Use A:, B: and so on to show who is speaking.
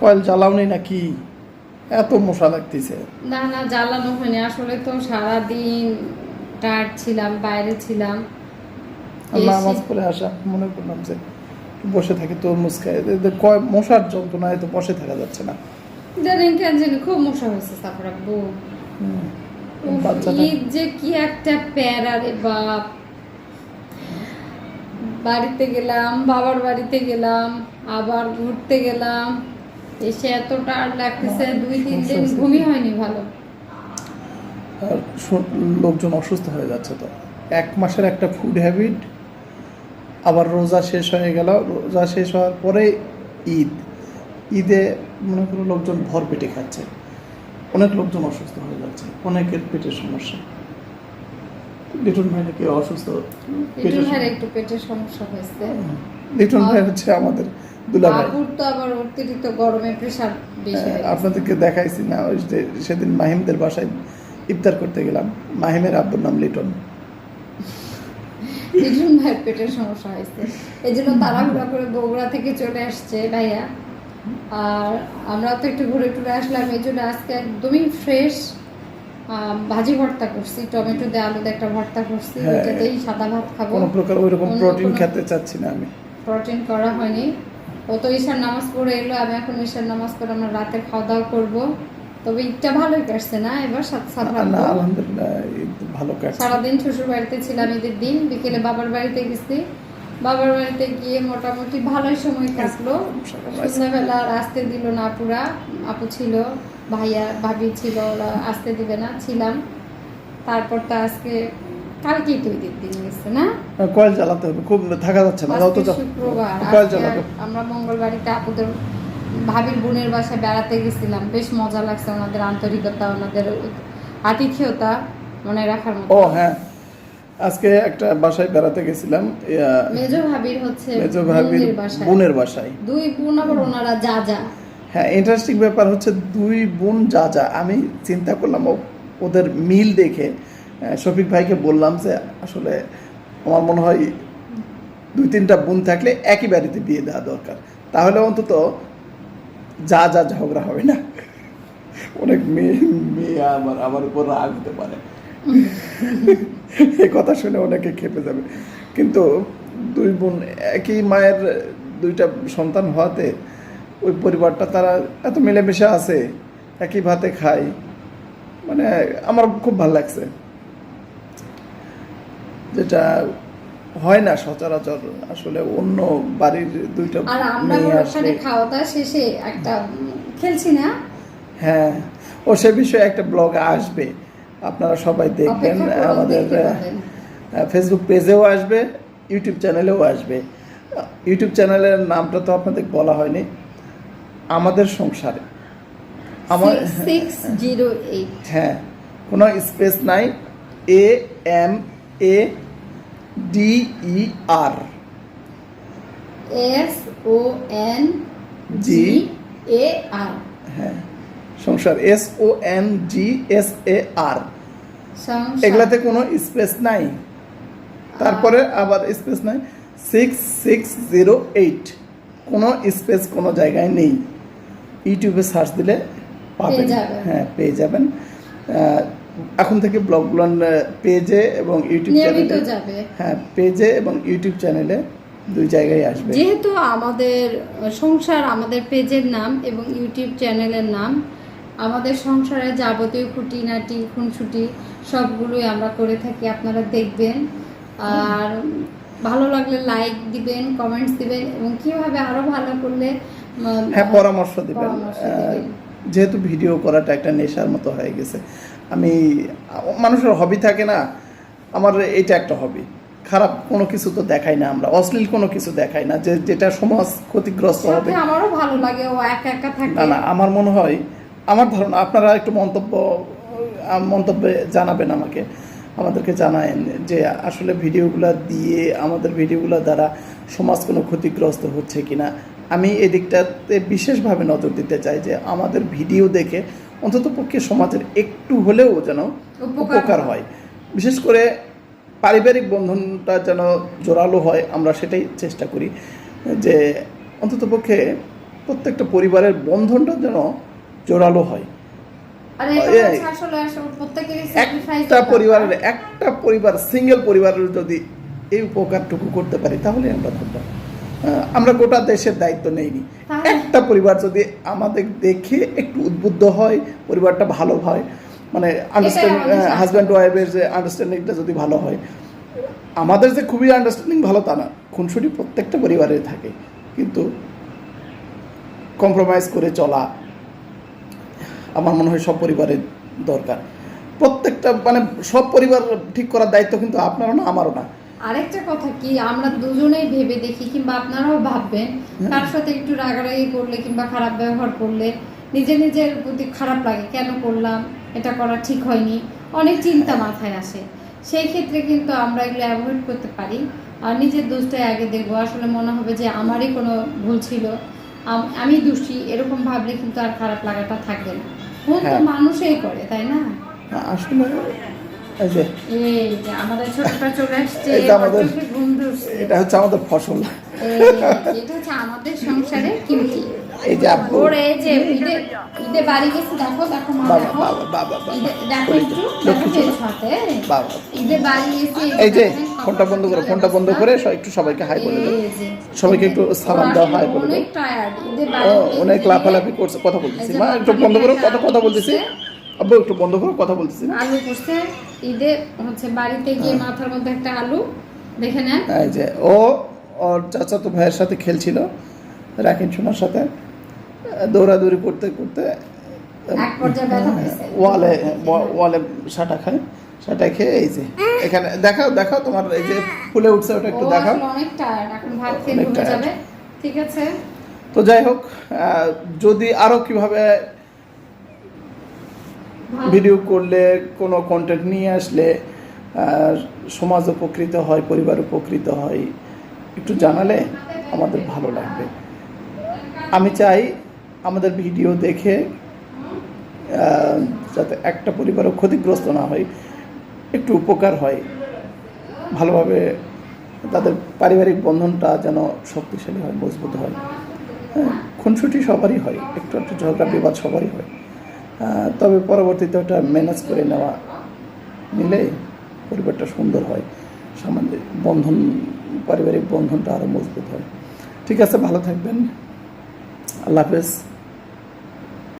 A: Coil জ্বালাওনি নাকি? এত মশা লাগতেছে।
B: না না জ্বালানো হয়নি। আসলে তো সারাদিন টায়ার্ড ছিলাম বাইরে ছিলাম।
A: নামাজ পড়ে আসা মনে করলাম যে বসে থাকি কয় মশার যন্ত্রণায় তো বসে থাকা যাচ্ছে না।
B: জানেন কেন জানি খুব মশা হয়েছে তারপর আব্বু। ঈদ যে কি একটা প্যারা রে বাপ। বাড়িতে গেলাম বাবার বাড়িতে গেলাম আবার ঘুরতে গেলাম। এসে এত টায়ার্ড লাগতেছে দুই তিন দিন ঘুমই হয়নি ভালো।
A: আর লোকজন অসুস্থ হয়ে যাচ্ছে তো। এক মাসের একটা ফুড হ্যাবিট আবার রোজা শেষ হয়ে গেল। রোজা শেষ হওয়ার পরে ঈদ। ঈদে মনে করো লোকজন ভর পেটে খাচ্ছে। অনেক লোকজন অসুস্থ হয়ে যাচ্ছে। অনেকের পেটের সমস্যা। লিটন ভাই নাকি অসুস্থ? পেটের
B: ভাইয়ের একটু পেটের সমস্যা হয়েছে।
A: লিটন ভাই হচ্ছে আমাদের দুলা
B: তো আবার অতিরিক্ত গরমে প্রেশার বেশি হয়ে।
A: আপনাদেরকে দেখাইছি না ওই যে সেদিন মাহিমদের বাসায় ইফতার করতে গেলাম। মাহিমের আব্বুর নাম লিটন।
B: লিটন ভাইয়ের পেটের সমস্যা হয়েছে। এই জন্য তাড়াহুড়া করে বগুড়া থেকে চলে আসছে ভাইয়া। আর আমরা তো একটু ঘুরে টুরে আসলাম এই জন্য আজকে একদমই ফ্রেশ ভাজি ভর্তা করছি। টমেটো দিয়ে আলু দিয়ে একটা ভর্তা করছি।
A: হ্যাঁ।
B: ওইটাতেই সাদা ভাত খাব।
A: কোনো প্রকার ওই রকম প্রোটিন খেতে চাচ্ছি না আমি।
B: প্রোটিন করা হয়নি। ও তো ঈশার নামাজ পড়ে এলো আমি এখন ঈশার নামাজ পড়ে আমরা রাতে খাওয়া দাওয়া করব। তবে ঈদটা ভালোই কাটছে না এবার
A: আলহামদুলিল্লাহ ভালো কাটছে।
B: সারাদিন শ্বশুর বাড়িতে ছিলাম ঈদের দিন বিকেলে বাবার বাড়িতে গেছি। বাবার বাড়িতে গিয়ে মোটামুটি ভালোই সময় কাটলো। সন্ধ্যাবেলা আর আসতে দিল না আপুরা। আপু ছিল ভাইয়া ভাবি ছিল ওরা আসতে দিবে না ছিলাম। তারপর তো আজকে কালকেই তো ঈদের দিন। না?
A: কয়েল জ্বালাতে হবে খুব থাকা যাচ্ছে না।
B: শুক্রবার
A: কয়েল জ্বালাতে
B: আমরা মঙ্গলবাড়িতে আপুদের ভাবির বোনের বাসায় বেড়াতে গেছিলাম বেশ মজা লাগছে ওনাদের আন্তরিকতা ওনাদের আতিথেয়তা মনে রাখার মতো।
A: ও হ্যাঁ আজকে একটা বাসায় বেড়াতে গেছিলাম
B: মেজো ভাবির হচ্ছে
A: মেজো ভাবির
B: বোনের বাসায়। দুই বোন আবার ওনারা যা যা।
A: হ্যাঁ ইন্টারেস্টিং ব্যাপার হচ্ছে দুই বোন যা যা আমি চিন্তা করলাম ওদের মিল দেখে শফিক ভাইকে বললাম যে আসলে আমার মনে হয় দুই তিনটা বোন থাকলে একই বাড়িতে বিয়ে দেওয়া দরকার। তাহলে অন্তত যা যা ঝগড়া হবে না। অনেক মেয়ে মেয়ে আমার আমার উপর রাগ হতে পারে। এই কথা শুনে অনেকে খেপে যাবে। কিন্তু দুই বোন, একই মায়ের দুইটা সন্তান হওয়াতে ওই পরিবারটা তারা এত মিলেমিশে আছে, একই ভাতে খায়। মানে আমার খুব ভালো লাগছে। যেটা হয় না সচরাচর। আসলে অন্য বাড়ির দুইটা
B: আর আমরা ওখানে
A: আসলে
B: খাওয়া দাওয়া শেষে একটা খেলছি না?
A: হ্যাঁ। ও সে বিষয়ে একটা ব্লগ আসবে। আপনারা সবাই দেখবেন। আমাদের ফেসবুক পেজেও আসবে ইউটিউব চ্যানেলেও আসবে। ইউটিউব চ্যানেলের নামটা তো আপনাদের বলা হয়নি। আমাদের সংসারে। আমার হ্যাঁ। কোনো স্পেস নাই। A M A D E R
B: S O N
A: G
B: A R
A: হ্যাঁ সংসার S O N G S A R এগুলাতে কোনো স্পেস নাই। তারপরে আবার স্পেস নাই। সিক্স সিক্স জিরো এইট কোনো স্পেস কোনো জায়গায় নেই। ইউটিউবে সার্চ দিলে পাবেন। হ্যাঁ পেয়ে যাবেন। এখন থেকে ব্লগগুলো পেজে এবং ইউটিউব চ্যানেলে
B: যাবে।
A: হ্যাঁ পেজে এবং ইউটিউব চ্যানেলে দুই জায়গায় আসবে।
B: যেহেতু আমাদের সংসার আমাদের পেজের নাম এবং ইউটিউব চ্যানেলের নাম আমাদের সংসারে যাবতীয় খুঁটিনাটি খুনসুটি সবগুলোই আমরা করে থাকি আপনারা দেখবেন। আর ভালো লাগলে লাইক দিবেন কমেন্টস দিবেন এবং কীভাবে আরও ভালো করলে
A: হ্যাঁ পরামর্শ দিবেন। যেহেতু ভিডিও করাটা একটা নেশার মতো হয়ে গেছে। আমি মানুষের হবি থাকে না আমার এটা একটা হবি খারাপ কোনো কিছু তো দেখাই না আমরা অশ্লীল কোনো কিছু দেখাই না যে যেটা সমাজ ক্ষতিগ্রস্ত হবে।
B: আমারও ভালো লাগে ও একা একা থাকে।
A: না না আমার মনে হয় আমার ধারণা আপনারা একটু মন্তব্য মন্তব্যে জানাবেন আমাকে। আমাদেরকে জানায়েন যে আসলে ভিডিওগুলো দিয়ে আমাদের ভিডিওগুলো দ্বারা সমাজ কোনো ক্ষতিগ্রস্ত হচ্ছে কিনা। আমি এই দিকটাতে বিশেষভাবে নজর দিতে চাই যে আমাদের ভিডিও দেখে অন্তত পক্ষে সমাজের একটু হলেও যেন
B: উপকার
A: হয়। বিশেষ করে পারিবারিক বন্ধনটা যেন জোরালো হয় আমরা সেটাই চেষ্টা করি যে অন্তত পক্ষে প্রত্যেকটা পরিবারের বন্ধনটা যেন জোরালো হয়। একটা পরিবারের একটা পরিবার সিঙ্গেল পরিবারের যদি এই উপকারটুকু করতে পারি তাহলে আমরা আহ, আমরা গোটা দেশের দায়িত্ব নেইনি। একটা পরিবার যদি আমাদের দেখে একটু উদ্বুদ্ধ হয় পরিবারটা ভালো হয় মানে আন্ডারস্ট্যান্ডিং হাজব্যান্ড ওয়াইফের যে আন্ডারস্ট্যান্ডিংটা যদি ভালো হয় আমাদের যে খুবই আন্ডারস্ট্যান্ডিং ভালো তা না খুনসুটি প্রত্যেকটা পরিবারে থাকে। কিন্তু কম্প্রোমাইজ করে চলা আমার মনে হয় সব পরিবারের দরকার। প্রত্যেকটা মানে সব পরিবার ঠিক করার দায়িত্ব কিন্তু আপনারও না আমারও না।
B: আরেকটা কথা কি আমরা দুজনেই ভেবে দেখি কিংবা আপনারাও ভাববেন তার সাথে একটু রাগারাগি করলে কিংবা খারাপ ব্যবহার করলে নিজে নিজের প্রতি খারাপ লাগে কেন করলাম? এটা করা ঠিক হয়নি। অনেক চিন্তা মাথায় আসে। সেই ক্ষেত্রে কিন্তু আমরা এগুলো অ্যাভয়েড করতে পারি। আর নিজের দোষটাই আগে দেখব। আসলে মনে হবে যে আমারই কোনো ভুল ছিল। আমি দোষী এরকম ভাবলে কিন্তু আর খারাপ লাগাটা থাকবে না। ভুল তো
A: হ্যাঁ।
B: মানুষই করে তাই না
A: আসলে এই যে
B: আমাদের ছোটটা চলে আসছে
A: এটা আমাদের- হচ্ছে আমাদের ফসল।
B: এই, এটা হচ্ছে আমাদের সংসারে কিমতি।
A: এই যে আপু।
B: ওর এই যে ঈদে ঈদে বাড়ি গেছে দেখো দেখো মা দেখো।
A: বাবা বাবা বাবা।
B: দেখো একটু দেখো
A: লক্ষ্মী
B: যে
A: ছোট।
B: সাথে
A: বাবা।
B: ঈদে বাড়ি গেছে
A: এই যে ফোনটা বন্ধ করে ফোনটা বন্ধ করে একটু সবাইকে হাই বলে সবাইকে একটু সালাম
B: ওরা
A: দাও, হাই বলে দাও।
B: অনেক
A: লাফালাফি করছে কথা বলতেছি। মা একটু বন্ধ করো কথা কথা বলতেছি। আব্বু একটু বন্ধ করো কথা বলতেছি
B: আলু করছে ঈদে হচ্ছে বাড়িতে গিয়ে
A: হ্যাঁ।
B: মাথার মধ্যে একটা আলু দেখে নেন
A: এই যে ও ওর চাচাতো ভাইয়ের সাথে খেলছিল রাকিন সোনার সাথে দৌড়াদৌড়ি করতে করতে
B: পেয়েছে।
A: ওয়ালে ওয়ালে সাটা খায় সাটা খেয়ে এই যে এখানে দেখাও দেখাও তোমার এই যে ফুলে উঠছে ওটা একটু দেখাও
B: অনেক টায়ার্ড এখন ভাত খেয়ে। যাবে ঠিক আছে
A: তো যাই হোক যদি আরও কীভাবে। ভিডিও করলে, কোনো কন্টেন্ট নিয়ে আসলে সমাজ উপকৃত হয়, পরিবার উপকৃত হয়, একটু জানালে আমাদের ভালো লাগবে। আমি চাই আমাদের ভিডিও দেখে যাতে একটা পরিবারও ক্ষতিগ্রস্ত না হয়, একটু উপকার হয়। ভালোভাবে তাদের পারিবারিক বন্ধনটা যেন শক্তিশালী হয়, মজবুত হয়। হ্যাঁ খুনসুটি সবারই হয়, একটু একটু ঝগড়া বিবাদ সবারই হয়। তবে পরবর্তীতে ওটা ম্যানেজ করে নেওয়া নিলে পরিবারটা সুন্দর হয়। সামাজিক বন্ধন, পারিবারিক বন্ধনটা আরও মজবুত হয়। ঠিক আছে, ভালো থাকবেন। আল্লাহ হাফেজ।